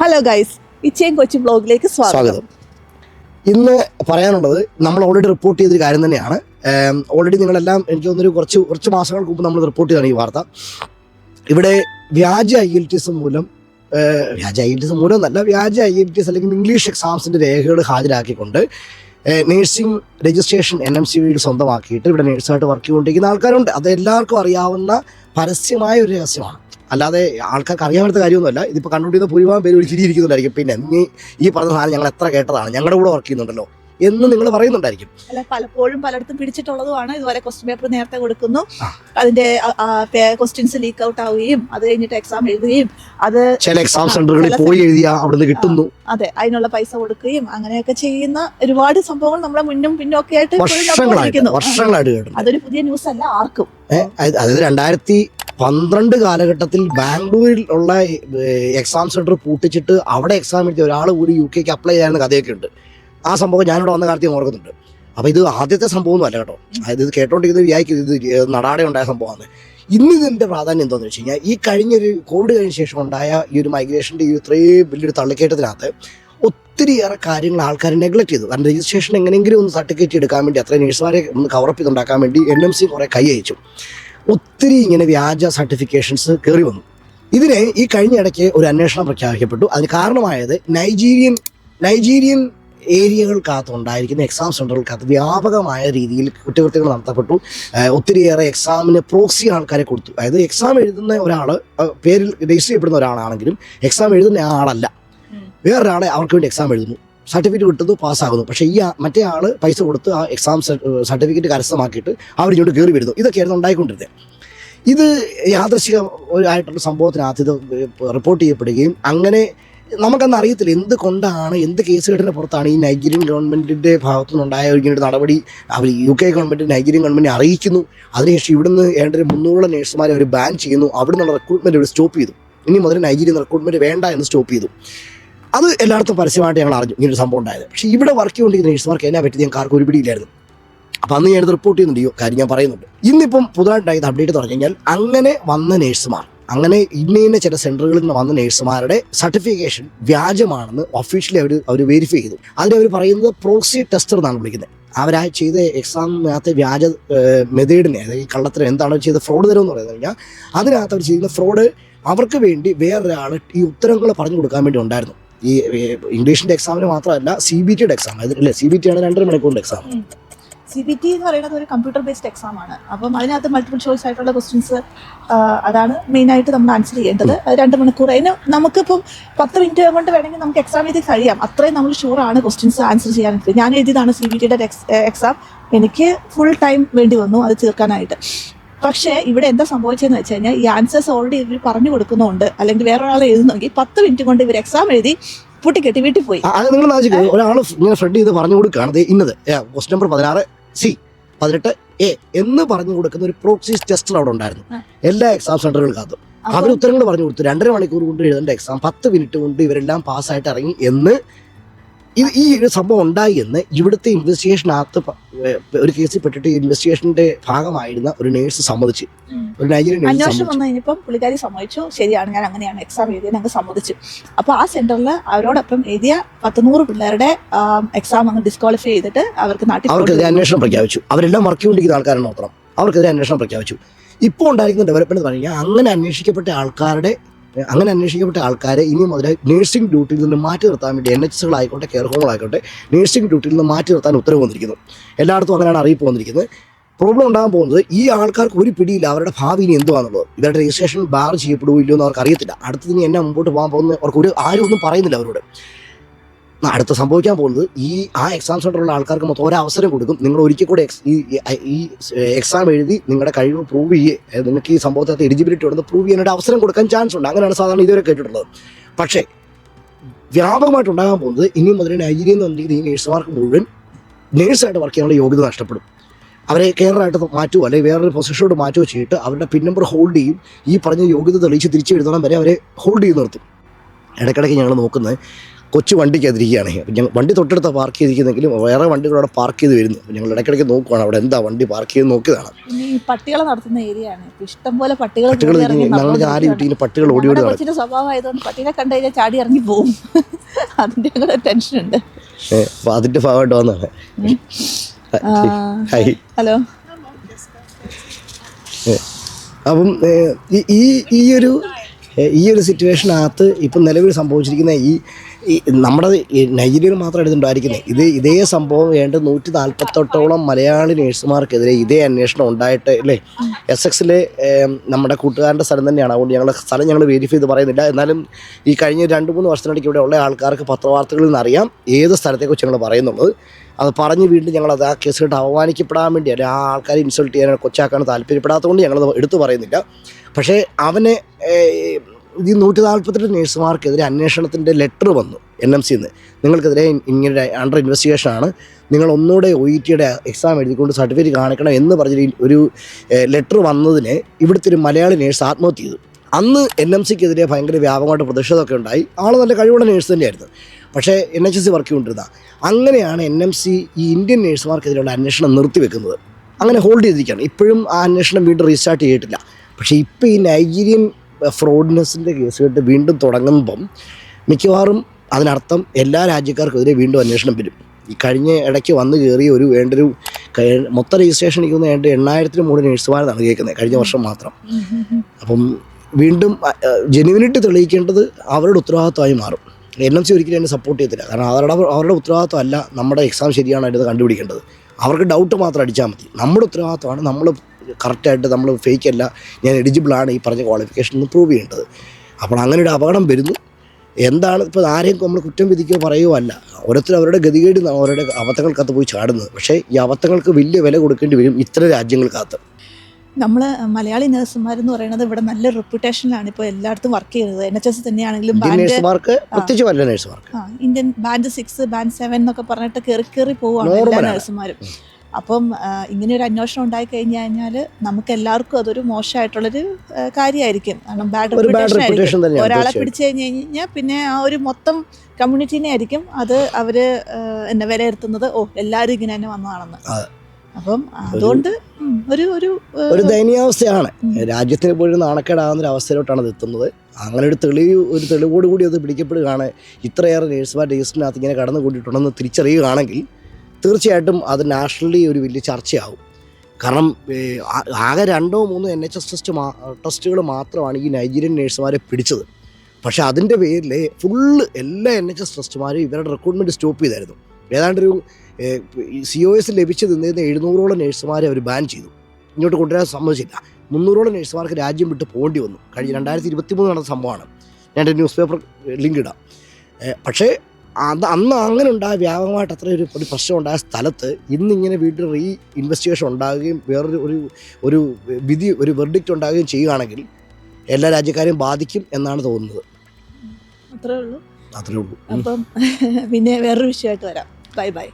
Hello guys ഇച്ചയും കൊച്ചു ബ്ലോഗിലേക്ക് സ്വാഗതം. ഇന്ന് പറയാനുള്ളത് നമ്മൾ ഓൾറെഡി റിപ്പോർട്ട് ചെയ്തൊരു കാര്യം തന്നെയാണ്. ഓൾറെഡി നിങ്ങളെല്ലാം എനിക്ക് തോന്നുന്നൊരു കുറച്ച് കുറച്ച് മാസങ്ങൾക്ക് മുമ്പ് നമ്മൾ റിപ്പോർട്ട് ചെയ്താണ് ഈ വാർത്ത. ഇവിടെ വ്യാജ ഐ എൽ ടി എസ് മൂലം വ്യാജ ഐ എൽ ടി എസ് മൂലം എന്നല്ല വ്യാജ ഐ എൽ ടി എസ് അല്ലെങ്കിൽ ഇംഗ്ലീഷ് എക്സാംസിന്റെ രേഖകൾ ഹാജരാക്കിക്കൊണ്ട് nursing registration N M C വിയിൽ സ്വന്തമാക്കിയിട്ട് ഇവിടെ നേഴ്സായിട്ട് വർക്ക് ചെയ്തുകൊണ്ടിരിക്കുന്ന ആൾക്കാരുണ്ട്. അത് എല്ലാവർക്കും അറിയാവുന്ന പരസ്യമായ ഒരു രഹസ്യമാണ്. അല്ലാതെ ആൾക്കാർക്ക് അറിയാൻ പറ്റുന്ന കാര്യമൊന്നുമല്ല ഇതിപ്പോൾ കണ്ടുകൊണ്ടിരുന്ന ഭൂരിഭാഗം പേര് വിളിച്ചിരിക്കുന്നുണ്ടായിരിക്കും പിന്നെ നീ ഈ പറഞ്ഞ സാധനം ഞങ്ങൾ എത്ര കേട്ടതാണ്? ഞങ്ങളുടെ കൂടെ വർക്ക് ചെയ്യുന്നുണ്ടല്ലോ. എന്ന് നിങ്ങൾ പറയുന്നുണ്ടായിരിക്കും. അല്ല പലപ്പോഴും പലയിടത്തും പിടിച്ചിട്ടുള്ളതുമാണ്. ഇതുപോലെ ക്വസ്റ്റ്യൻ പേപ്പർ നേരത്തെ കൊടുക്കുന്നു. അതിന്റെ ക്വസ്റ്റ്യൻസ് ലീക്ക് ഔട്ട് ആവുകയും അത് കഴിഞ്ഞിട്ട് എക്സാം എഴുതുകയും അത് ചില എക്സാം സെന്ററുകളിൽ പോയി എഴുതിയ അവിടുന്ന് കിട്ടുന്നു. അതെ അതിനുള്ള പൈസ കൊടുക്കുകയും അങ്ങനെയൊക്കെ ചെയ്യുന്ന ഒരുപാട് സംഭവങ്ങൾ നമ്മുടെ മുന്നും പിന്നും ഒക്കെ ആയിട്ട് വർഷങ്ങളായിട്ട് അതൊരു പുതിയ ന്യൂസ് അല്ല ആർക്കും. അതായത് രണ്ടായിരത്തി പന്ത്രണ്ട് കാലഘട്ടത്തിൽ ബാംഗ്ലൂരിൽ ഉള്ള എക്സാം സെന്റർ പൂട്ടിച്ചിട്ട് അവിടെ എക്സാം എഴുതിയ ഒരാൾ കൂടി യു കെക്ക് അപ്ലൈ ചെയ്യാവുന്ന കഥയൊക്കെ ഉണ്ട്. ആ സംഭവം ഞാനിവിടെ വന്ന കാര്യത്തിൽ ഓർക്കുന്നുണ്ട്. അപ്പൊ ഇത് ആദ്യത്തെ സംഭവമൊന്നും അല്ല കേട്ടോ. അതായത് ഇത് കേട്ടോണ്ടിരിക്കുന്നത് വിചാരിക്കും ഇത് നടാടെ ഉണ്ടായ സംഭവമാണ്. ഇന്ന് ഇതിന്റെ പ്രാധാന്യം എന്താണെന്ന് വെച്ച് കഴിഞ്ഞാൽ ഈ കഴിഞ്ഞൊരു കോവിഡ് കഴിഞ്ഞ ശേഷം ഉണ്ടായ ഈ ഒരു മൈഗ്രേഷന്റെ ഈ ഇത്രയും വലിയൊരു തള്ളിക്കയറ്റത്തിനകത്ത് ഒത്തിരിയേറെ കാര്യങ്ങൾ ആൾക്കാർ നെഗ്ലക്ട് ചെയ്തു. കാരണം രജിസ്ട്രേഷൻ എങ്ങനെയെങ്കിലും ഒന്ന് സർട്ടിഫിക്കറ്റ് എടുക്കാൻ വേണ്ടി അത്രയും നഴ്സുമാരെ ഒന്ന് കവറപ്പ് ചെയ്തുണ്ടാക്കാൻ വേണ്ടി എൻ എം സി കുറെ കൈ അയച്ചു. ഒത്തിരി ഇങ്ങനെ വ്യാജ സർട്ടിഫിക്കേഷൻസ് കയറി വന്നു. ഇതിനെ ഈ കഴിഞ്ഞ ഇടയ്ക്ക് ഒരു അന്വേഷണം പ്രഖ്യാപിക്കപ്പെട്ടു. അതിന് കാരണമായത് നൈജീരിയൻ നൈജീരിയൻ ഏരിയകൾക്കകത്ത് ഉണ്ടായിരിക്കുന്ന എക്സാം സെന്ററുകൾക്കകത്ത് വ്യാപകമായ രീതിയിൽ കുറ്റകൃത്യങ്ങൾ നടത്തപ്പെട്ടു. ഒത്തിരിയേറെ എക്സാമിന് പ്രോക്സി ആൾക്കാരെ കൊടുത്തു. അതായത് എക്സാം എഴുതുന്ന ഒരാൾ പേരിൽ രജിസ്റ്റർ ചെയ്യപ്പെടുന്ന ഒരാളാണെങ്കിലും എക്സാം എഴുതുന്ന ആളല്ല. വേറൊരാളെ അവർക്ക് വേണ്ടി എക്സാം എഴുതുന്നു. സർട്ടിഫിക്കറ്റ് കിട്ടുന്നു പാസ്സാകുന്നു. പക്ഷേ ഈ മറ്റേ ആൾ പൈസ കൊടുത്ത് ആ എക്സാം സർട്ടിഫിക്കറ്റ് കരസ്ഥമാക്കിയിട്ട് അവർ ഇങ്ങോട്ട് കയറി വരുന്നു. ഇതൊക്കെയായിരുന്നു ഉണ്ടായിക്കൊണ്ടിരുന്നത്. ഇത് യാദർശികമായിട്ടുള്ള സംഭവത്തിനകത്ത് ഇത് റിപ്പോർട്ട് ചെയ്യപ്പെടുകയും അങ്ങനെ നമുക്കന്ന് അറിയത്തില്ല എന്ത് കൊണ്ടാണ് എന്ത് കേസ് കെട്ടിന് പുറത്താണ് ഈ നൈജീരിയൻ ഗവൺമെന്റിന്റെ ഭാഗത്തു നിന്നുണ്ടായ ഒരു നടപടി അവർ യു കെ ഗവൺമെന്റ് നൈജീരിയൻ ഗവൺമെന്റിനെ അറിയിക്കുന്നു. അതിനുശേഷം ഇവിടുന്ന് ഒരു മുന്നൂറോളം നേഴ്സുമാരെ അവർ ബാൻ ചെയ്യുന്നു. അവിടെ നിന്നുള്ള റിക്രൂട്ട്മെന്റ് ഇവിടെ സ്റ്റോപ്പ് ചെയ്തു. ഇനി മുതൽ നൈജീരിയൻ റിക്രൂട്ട്മെന്റ് വേണ്ട എന്ന് സ്റ്റോപ്പ് ചെയ്തു. അത് എല്ലായിടത്തും പരസ്യമായിട്ട് ഞങ്ങൾ അറിഞ്ഞു. ഇങ്ങനൊരു സംഭവം ഉണ്ടായത്. പക്ഷേ ഇവിടെ വർക്ക് ചെയ്തുകൊണ്ടിരിക്കുന്ന നേഴ്സുമാർക്ക് എന്നെ പറ്റി ഞങ്ങൾക്ക് ആർക്കും ഒരു പിടിയില്ലായിരുന്നു. അപ്പം അന്ന് ഞാനത് റിപ്പോർട്ട് ചെയ്യുന്നുണ്ട്. കാര്യം ഞാൻ പറയുന്നുണ്ട്. ഇന്നിപ്പം പുതുതായിട്ടുണ്ടായത് അപ്ഡേറ്റ് തുടങ്ങി കഴിഞ്ഞാൽ അങ്ങനെ വന്ന നേഴ്സുമാർ അങ്ങനെ ഇന്ന ഇന്ന ചില സെന്ററുകളിൽ നിന്ന് വന്ന നേഴ്സുമാരുടെ സർട്ടിഫിക്കേഷൻ വ്യാജമാണെന്ന് ഒഫീഷ്യലി അവർ അവർ വെരിഫൈ ചെയ്തു. അതിന് അവർ പറയുന്നത് പ്രോക്സി ടെസ്റ്റർ എന്നാണ് വിളിക്കുന്നത്. അവരാ ചെയ്ത എക്സാമിനകത്ത് വ്യാജ മെതേഡിനെ ഈ കള്ളത്തിന് എന്താണ് ചെയ്ത ഫ്രോഡ് തരം എന്ന് പറയുന്നത് കഴിഞ്ഞാൽ അതിനകത്ത് അവർ ചെയ്യുന്ന ഫ്രോഡ് അവർക്ക് വേണ്ടി വേറൊരാൾ ഈ ഉത്തരങ്ങൾ പറഞ്ഞു കൊടുക്കാൻ വേണ്ടി ഉണ്ടായിരുന്നു. ഈ ഇംഗ്ലീഷിന്റെ എക്സാമിന് മാത്രമല്ല സി ബി ടിയുടെ എക്സാം അല്ലേ? സി ബി ടി ആണ് രണ്ടര മണിക്കൂറിന്റെ എക്സാം സി ബി ടി എന്ന് പറയുന്നത് ഒരു കമ്പ്യൂട്ടർ ബേസ്ഡ് എക്സാം ആണ്. അപ്പം അതിനകത്ത് മൾട്ടിപ്പിൾ ചോയ്സ് ആയിട്ടുള്ള ക്വസ്റ്റ്യൻസ് അതാണ് മെയിൻ ആയിട്ട് നമ്മൾ ആൻസർ ചെയ്യേണ്ടത്. രണ്ട് മണിക്കൂർ. അതിന് നമുക്കിപ്പം പത്ത് മിനിറ്റ് കൊണ്ട് വേണമെങ്കിൽ നമുക്ക് എക്സാം എഴുതി കഴിയാം. അത്രയും നമ്മൾ ഷുവർ ആണ് ക്വസ്റ്റ്യൻസ് ആൻസർ ചെയ്യാൻ ഞാൻ എഴുതിയതാണ് സി ബി ടിയുടെ എക്സാം എനിക്ക് ഫുൾ ടൈം വേണ്ടി വന്നു അത് തീർക്കാനായിട്ട്. പക്ഷേ ഇവിടെ എന്താ സംഭവിച്ചതെന്ന് വെച്ച് കഴിഞ്ഞാൽ ഈ ആൻസേഴ്സ് ഓൾറെഡി ഇവർ പറഞ്ഞു കൊടുക്കുന്നുണ്ട്. അല്ലെങ്കിൽ വേറൊരാൾ എഴുതുന്നെങ്കിൽ പത്ത് മിനിറ്റ് കൊണ്ട് ഇവർ എക്സാം എഴുതി പൂട്ടിക്കെട്ടി വീട്ടിൽ പോയി. അത് നിങ്ങൾ ഒരാൾ ഫ്രണ്ട് ചെയ്ത് പറഞ്ഞു കൊടുക്കുകയാണ്. ഇന്നത്. ക്വസ്റ്റ് നമ്പർ പതിനാറ്. സി പതിനെട്ട് എ എന്ന് പറഞ്ഞു കൊടുക്കുന്ന ഒരു പ്രോക്സി ടെസ്റ്റർ അവിടെ ഉണ്ടായിരുന്നു. എല്ലാ എക്സാം സെന്ററുകൾക്കകത്തും അവർ ഉത്തരങ്ങൾ പറഞ്ഞു കൊടുത്തു. രണ്ടര മണിക്കൂർ കൊണ്ട് എഴുതേണ്ട എക്സാം പത്ത് മിനിറ്റ് കൊണ്ട് ഇവരെല്ലാം പാസ്സായിട്ട് ഇറങ്ങി എന്ന് ഇത് ഈ ഒരു സംഭവം ഉണ്ടായി എന്ന് ഇവിടുത്തെ ഇൻവെസ്റ്റിഗേഷനകത്ത് ഒരു കേസിൽ പെട്ടിട്ട് ഇൻവെസ്റ്റിഗേഷന്റെ ഭാഗമായിരുന്ന ഒരു നേഴ്സ് സമ്മതിച്ചു. ഒരു നൈജീരിയൻ അന്വേഷണം വന്നു കഴിഞ്ഞപ്പം പുള്ളിക്കാരി സമ്മതിച്ചു. ശരിയാണ് ഞാൻ അങ്ങനെയാണ്. എക്സാം എഴുതിയത് ഞങ്ങൾ സമ്മതിച്ചു. അപ്പോൾ ആ സെന്ററിൽ അവരോടൊപ്പം എഴുതിയ പത്തുനൂറ് പിള്ളേരുടെ എക്സാം അങ്ങ് ഡിസ്ക്വാളിഫൈ ചെയ്തിട്ട് അവർക്ക് നാട്ടിൽ അവർക്കെതിരെ. അന്വേഷണം പ്രഖ്യാപിച്ചു. അവരെല്ലാം വർക്ക് ചെയ്തുകൊണ്ടിരിക്കുന്ന ആൾക്കാരാണ് മാത്രം. അവർക്കെതിരെ അന്വേഷണം പ്രഖ്യാപിച്ചു. ഇപ്പോൾ ഉണ്ടായിരിക്കുന്ന ഡെവലപ്മെന്റ് എന്ന് പറഞ്ഞാൽ അങ്ങനെ അന്വേഷിക്കപ്പെട്ട ആൾക്കാരുടെ അങ്ങനെ അന്വേഷിക്കപ്പെട്ട ആൾക്കാരെ ഇനി മുതൽ നഴ്സിംഗ് ഡ്യൂട്ടിയിൽ നിന്ന് മാറ്റി നിർത്താൻ വേണ്ടി എൻ എച്ച് ആയിക്കോട്ടെ കെയർ ഹോമുകളായിക്കോട്ടെ നഴ്സിംഗ് ഡ്യൂട്ടിയിൽ നിന്ന് മാറ്റി നിർത്താൻ ഉത്തരവ് വന്നിരിക്കുന്നു. എല്ലായിടത്തും അങ്ങനെയാണ് അറിയിപ്പ് വന്നിരിക്കുന്നത്. പ്രോബ്ലം ഉണ്ടാകാൻ പോകുന്നത് ഈ ആൾക്കാർക്ക് ഒരു പിടിയില്ല അവരുടെ ഭാവി ഇനി എന്തുവാന്നുള്ളത്. ഇവരുടെ രജിസ്ട്രേഷൻ ബാർ ചെയ്യപ്പെടുമോ ഇല്ലയോ എന്ന് അവർക്ക് അറിയത്തില്ല. അടുത്തതിന് എന്നെ മുമ്പോട്ട് പോകാൻ പോകുന്നത് അവർക്ക് ഒരു ആരും ഒന്നും പറയുന്നില്ല അവരോട്. അടുത്ത സംഭവിക്കാൻ പോകുന്നത് ഈ ആ എക്സാം സെന്ററിലുള്ള ആൾക്കാർക്ക് മൊത്തം ഒരു അവസരം കൊടുക്കും. നിങ്ങൾ ഒരിക്കൽ കൂടെ ഈ ഈ എക്സാം എഴുതി നിങ്ങളുടെ കഴിവ് പ്രൂവ് ചെയ്യേ. നിങ്ങൾക്ക് ഈ സംഭവത്തിനകത്ത് എലിജിബിലിറ്റി ഉണ്ടെന്ന് പ്രൂവ് ചെയ്യാനൊരു അവസരം കൊടുക്കാൻ ചാൻസ് ഉണ്ട്. അങ്ങനെയാണ് സാധാരണ ഇതുവരെ കേട്ടിട്ടുള്ളത്. പക്ഷേ വ്യാപകമായിട്ട് ഉണ്ടാകാൻ പോകുന്നത് ഇനി മുതലേ നൈജീരിയ എന്ന് പറഞ്ഞിരിക്കുന്ന ഈ നേഴ്സുമാർക്ക് മുഴുവൻ നേഴ്സായിട്ട് വർക്ക് ചെയ്യാനുള്ള യോഗ്യത നഷ്ടപ്പെടും. അവരെ കെയറായിട്ട് മാറ്റുമോ അല്ലെങ്കിൽ വേറൊരു പൊസിഷനോട് മാറ്റുമോ ചെയ്തിട്ട് അവരുടെ പിൻ നമ്പർ ഹോൾഡ് ചെയ്യും. ഈ പറഞ്ഞ യോഗ്യത തെളിയിച്ച് തിരിച്ചു എഴുതണം വരെ അവരെ ഹോൾഡ് ചെയ്ത് നിർത്തും. ഇടയ്ക്കിടയ്ക്ക് ഞങ്ങൾ നോക്കുന്നത് കൊച്ചു വണ്ടിക്കതിരിക്കുകയാണ് അപ്പം ഞങ്ങൾ വണ്ടി തൊട്ടടുത്ത പാർക്ക് ചെയ്തിരിക്കുന്നെങ്കിലും വേറെ വണ്ടികൾ അവിടെ പാർക്ക് ചെയ്ത് വരുന്നു. അപ്പം ഞങ്ങൾ ഇടയ്ക്കിടയ്ക്ക് നോക്കുവാണ് അവിടെ എന്താ വണ്ടി പാർക്ക് ചെയ്ത് നോക്കിയതാണ്. ഈ പട്ടികളെ നടത്തുന്ന ഏരിയ ആണ്. ഇഷ്ടംപോലെ ഇഷ്ടം പോലെ പട്ടികൾ പട്ടികൾ കയറി ഇറങ്ങി ഞങ്ങൾ നടന്നുകൊണ്ടിരിക്കുകയാണ്. പട്ടികൾ ഓടി ഓടി നമ്മുടെ നടക്കും കൊച്ചിന്റെ സ്വഭാവം ആയതുകൊണ്ട് കണ്ടു കഴിഞ്ഞാൽ ചാടി ഇറങ്ങി പോവും. അതിന്റെ കൂടെ ടെൻഷൻ ഉണ്ട്. അപ്പോൾ അതിന്റെ ഭാഗമായിട്ട് വന്നതാണ്. Hi hello. അപ്പം ഈ- ഈ ഒരു ഈ ഒരു സിറ്റുവേഷനകത്ത് ഇപ്പം നിലവിൽ സംഭവിച്ചിരിക്കുന്ന ഈ നമ്മുടെ നൈജീരിയയിൽ മാത്രം എടുത്തിട്ടുണ്ടായിരിക്കുന്നത് ഇത് ഇതേ സംഭവം വേണ്ട നൂറ്റി നാൽപ്പത്തെട്ടോളം മലയാളി നേഴ്സുമാർക്കെതിരെ ഇതേ അന്വേഷണം ഉണ്ടായിട്ട് അല്ലേ? എസ് എക്സിലെ നമ്മുടെ കൂട്ടുകാരന്റെ സ്ഥലം തന്നെയാണ്. അതുകൊണ്ട് ഞങ്ങൾ സ്ഥലം ഞങ്ങൾ വെരിഫൈ ചെയ്ത് പറയുന്നില്ല. എന്നാലും ഈ കഴിഞ്ഞ രണ്ട് മൂന്ന് വർഷത്തിനിടയ്ക്ക് ഇവിടെ ഉള്ള ആൾക്കാർക്ക് പത്രവാർത്തകളിൽ നിന്ന് അറിയാം ഏത് സ്ഥലത്തെക്കുറിച്ച് ഞങ്ങൾ പറയുന്നുള്ളത് അത് പറഞ്ഞ് വീണ്ടും ഞങ്ങളത് ആ കേസുകെട്ട് അവമാനിക്കപ്പെടാൻ വേണ്ടി അല്ലെങ്കിൽ ആ ആൾക്കാരെ ഇൻസൾട്ട് ചെയ്യാനോ കൊച്ചാക്കാനോ താല്പര്യപ്പെടാത്തതുകൊണ്ട് ഞങ്ങളത് എടുത്തു പറയുന്നില്ല. പക്ഷേ അവനെ ഈ നൂറ്റി നാൽപ്പത്തെട്ട് നേഴ്സുമാർക്കെതിരെ അന്വേഷണത്തിന്റെ ലെറ്റർ വന്നു എൻ എം സിന്ന്. നിങ്ങൾക്കെതിരെ ഇങ്ങനെ അണ്ടർ ഇൻവെസ്റ്റിഗേഷൻ ആണ്. നിങ്ങൾ ഒന്നുകൂടെ ഒ ഇ ടിയുടെ എക്സാം എഴുതിക്കൊണ്ട് സർട്ടിഫിക്കറ്റ് കാണിക്കണം എന്ന് പറഞ്ഞ ഒരു ലെറ്റർ വന്നതിന് ഇവിടുത്തെ ഒരു മലയാളി നേഴ്സ് ആത്മഹത്യ ചെയ്തു. അന്ന് എൻ എം സിക്കെതിരെ ഭയങ്കര വ്യാപകമായിട്ട് പ്രതിഷേധമൊക്കെ ഉണ്ടായി. ആൾ നല്ല കഴിവുള്ള നേഴ്സ് തന്നെയായിരുന്നു. പക്ഷേ N H S C work ചെയ്തുകൊണ്ടിരുന്ന അങ്ങനെയാണ് എൻ എം സി ഈ ഇന്ത്യൻ നേഴ്സുമാർക്കെതിരെയുള്ള അന്വേഷണം നിർത്തിവെക്കുന്നത്. അങ്ങനെ ഹോൾഡ് ചെയ്തിരിക്കുകയാണ്. ഇപ്പോഴും ആ അന്വേഷണം വീണ്ടും റീസ്റ്റാർട്ട് ചെയ്തിട്ടില്ല. പക്ഷേ ഇപ്പോൾ ഈ നൈജീരിയൻ ഫ്രോഡ്നെസ്സിന്റെ കേസ് കേട്ട് വീണ്ടും തുടങ്ങുമ്പം മിക്കവാറും അതിനർത്ഥം എല്ലാ രാജ്യക്കാർക്കെതിരെ വീണ്ടും അന്വേഷണം വരും. ഈ കഴിഞ്ഞ ഇടയ്ക്ക് വന്നു കയറി ഒരു വേണ്ടൊരു മൊത്തം രജിസ്ട്രേഷൻ തോന്നുന്നു വേണ്ട എണ്ണായിരത്തിന് മുകളിൽ നേഴ്സുമാരെന്നാണ് കേൾക്കുന്നത് കഴിഞ്ഞ വർഷം മാത്രം. അപ്പം വീണ്ടും ജെനുവിനിറ്റി തെളിയിക്കേണ്ടത് അവരുടെ ഉത്തരവാദിത്വമായി മാറും. എൻ എം സി ഒരിക്കലും എന്നെ സപ്പോർട്ട് ചെയ്യത്തില്ല. കാരണം അവരുടെ അവരുടെ ഉത്തരവാദിത്വം അല്ല നമ്മുടെ എക്സാം ശരിയാണോ ഇത് കണ്ടുപിടിക്കേണ്ടത്. അവർക്ക് ഡൗട്ട് മാത്രം അടിച്ചാൽ മതി. നമ്മുടെ ഉത്തരവാദിത്വമാണ് നമ്മൾ കറക്റ്റായിട്ട് നമ്മൾ ഫേക്ക് അല്ല ഞാൻ എലിജിബിളാണ് ഈ പറഞ്ഞ ക്വാളിഫിക്കേഷൻ പ്രൂവ് ചെയ്യേണ്ടത്. അപ്പോൾ അങ്ങനെ ഒരു അപകടം വരുന്നു. എന്താണ് ഇപ്പോൾ ആരെയും നമ്മൾ കുറ്റം വിധിക്കുകയോ പറയുകയോ അല്ല. ഓരോരുത്തർ അവരുടെ ഗതികേട് അവരുടെ അബദ്ധങ്ങൾക്കകത്ത് പോയി ചാടുന്നത്. പക്ഷേ ഈ അബദ്ധങ്ങൾക്ക് വലിയ വില കൊടുക്കേണ്ടി വരും ഇത്ര രാജ്യങ്ങൾക്കകത്ത്. നമ്മൾ മലയാളി നേഴ്സുമാരെന്ന് പറയുന്നത് ഇവിടെ നല്ല റെപ്യൂട്ടേഷനിലാണ് ഇപ്പോൾ എല്ലായിടത്തും വർക്ക് ചെയ്യുന്നത്. എൻ എച്ച് എസ് തന്നെയാണെങ്കിലും ഇന്ത്യൻ ബാൻഡ് നേഴ്സുമാർക്ക് പ്രത്യേകിച്ച് വല്ല നേഴ്സുമാർക്ക്. ആ Indian band six band seven എന്നൊക്കെ പറഞ്ഞിട്ട് കയറി കയറി പോവുകയാണ് എല്ലാ നഴ്സുമാരും. അപ്പം ഇങ്ങനെ ഒരു അന്വേഷണം ഉണ്ടായി കഴിഞ്ഞു കഴിഞ്ഞാൽ നമുക്ക് എല്ലാവർക്കും അതൊരു മോശമായിട്ടുള്ളൊരു കാര്യമായിരിക്കും. കാരണം ബാഡ് റെപ്യൂട്ടേഷൻ ആയിരിക്കും. ഒരാളെ. പിടിച്ചു കഴിഞ്ഞു കഴിഞ്ഞാൽ പിന്നെ ആ ഒരു മൊത്തം കമ്മ്യൂണിറ്റീനെ ആയിരിക്കും അത് അവർ ആ, എന്നെ വിലയിരുത്തുന്നത്. ഓ എല്ലാവരും ഇങ്ങനെ തന്നെ വന്നതാണെന്ന്. അപ്പം അതുകൊണ്ട് ഒരു ഒരു ഒരു ദയനീയാവസ്ഥയാണ്. രാജ്യത്തിന് പോലും നാണക്കേടാകുന്ന ഒരു അവസ്ഥയിലോട്ടാണ് അത് എത്തുന്നത്. അങ്ങനെ ഒരു തെളിവ് ഒരു തെളിവോടുകൂടി അത് പിടിക്കപ്പെടുകയാണ്. ഇത്രയേറെ നേഴ്സുമാർ രജിസ്റ്ററിനകത്ത് ഇങ്ങനെ കടന്നു കൂട്ടിയിട്ടുണ്ടെന്ന് തിരിച്ചറിയുകയാണെങ്കിൽ തീർച്ചയായിട്ടും അത് നാഷണലി ഒരു വലിയ ചർച്ചയാവും. കാരണം ആകെ രണ്ടോ മൂന്നോ എൻ എച്ച് എസ് ടെസ്റ്റ് ടെസ്റ്റുകൾ മാത്രമാണ് ഈ നൈജീരിയൻ നേഴ്സുമാരെ പിടിച്ചത്. പക്ഷേ അതിന്റെ പേരിൽ ഫുള്ള് എല്ലാ എൻ എച്ച് എസ് ടെസ്റ്റുമാരും ഇവരുടെ റിക്രൂട്ട്മെന്റ് സ്റ്റോപ്പ് ചെയ്തായിരുന്നു. ഏതാണ്ടൊരു സി ഒ എസ് ലഭിച്ചു നിന്നിരുന്ന എഴുന്നൂറോളം നേഴ്സുമാരെ അവർ ബാൻ ചെയ്തു. ഇങ്ങോട്ട് കൊണ്ടുവരാൻ സമ്മതിച്ചില്ല. മുന്നൂറോളം നേഴ്സുമാർക്ക് രാജ്യം വിട്ട് പോകേണ്ടി വന്നു. കഴിഞ്ഞ രണ്ടായിരത്തി ഇരുപത്തി മൂന്ന് നടന്ന സംഭവമാണ്. ഞാൻ ന്യൂസ് പേപ്പർ ലിങ്ക് ഇടാം. പക്ഷേ അത് അന്ന് അങ്ങനെ ഉണ്ടായ വ്യാപകമായിട്ട് അത്ര ഒരു ഒരു പ്രശ്നം ഉണ്ടായ സ്ഥലത്ത് ഇന്നിങ്ങനെ വീണ്ടും റീ ഇൻവെസ്റ്റിഗേഷൻ ഉണ്ടാകുകയും വേറൊരു ഒരു ഒരു വിധി ഒരു വെർഡിക്റ്റ് ഉണ്ടാകുകയും ചെയ്യുകയാണെങ്കിൽ എല്ലാ രാജ്യക്കാരെയും ബാധിക്കും എന്നാണ് തോന്നുന്നത്. അത്രേ ഉള്ളൂ. അത്രേ ഉള്ളൂ. അപ്പം പിന്നെ വേറൊരു വിഷയമായിട്ട് വരാം. Bye bye.